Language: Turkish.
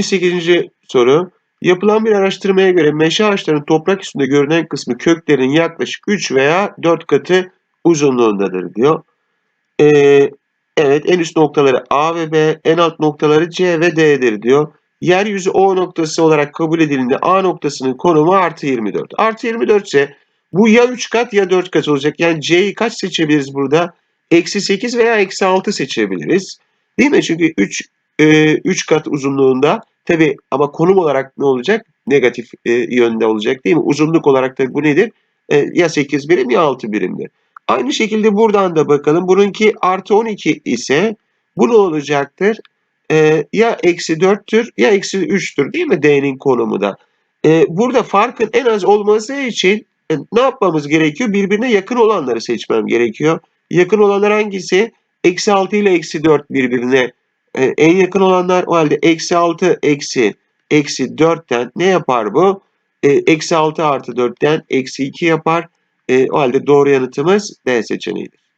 78. soru. Yapılan bir araştırmaya göre meşe ağaçlarının toprak üstünde görünen kısmı köklerinin yaklaşık 3 veya 4 katı uzunluğundadır diyor. Ee, evet en üst noktaları A ve B, en alt noktaları C ve D'dir diyor. Yeryüzü O noktası olarak kabul edildiğinde A noktasının konumu artı 24. Artı 24 ise bu ya 3 kat ya 4 kat olacak. Yani C'yi kaç seçebiliriz burada? Eksi 8 veya eksi 6 seçebiliriz. Değil mi? Çünkü 3 e, 3 kat uzunluğunda tabi ama konum olarak ne olacak? Negatif e, yönde olacak değil mi? Uzunluk olarak da bu nedir? E, ya 8 birim ya 6 birimdir. Aynı şekilde buradan da bakalım. Bununki artı 12 ise bu ne olacaktır? E, ya eksi 4'tür ya eksi 3'tür değil mi D'nin konumu da? E, burada farkın en az olması için e, ne yapmamız gerekiyor? Birbirine yakın olanları seçmem gerekiyor. Yakın olanlar hangisi? Eksi 6 ile eksi 4 birbirine e, en yakın olanlar o halde eksi 6 eksi eksi 4'ten ne yapar bu? E, eksi 6 artı 4'ten eksi 2 yapar. E, o halde doğru yanıtımız D seçeneğidir.